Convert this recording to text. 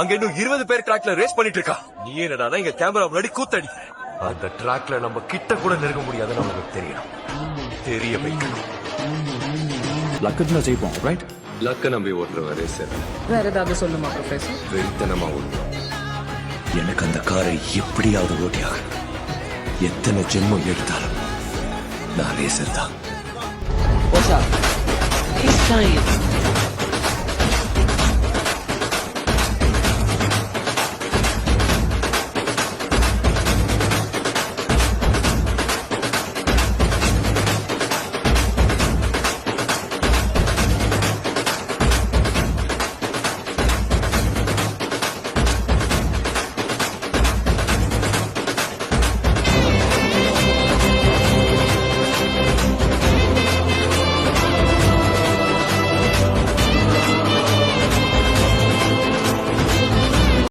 அங்க இன்னும் இருபது பேர் ட்ராக்ல ரேஸ் பண்ணிட்டு இருக்கா. நீ என்னடா இங்க கேமரா முன்னாடி கூத்தடி. அந்த ட்ராக்ல நம்ம கிட்ட கூட நெருங்க முடியாதுன்னு நமக்கு தெரியும். தெரிய வைக்கணும். லக்கு ஜெயிப்போம் ரைட் லக்க நம்பி ஓட்டுறவன் ரேசர் வேற ஏதாவது சொல்லுமா ப்ரொஃபசர் வெறித்தனமா ஓட்டுவான். எனக்கு அந்த காரை எப்படியாவது ஓட்டியாக எத்தனை ஜென்மம் எடுத்தாலும் நான் ரேசர் தான். ஓஷா இஸ் time.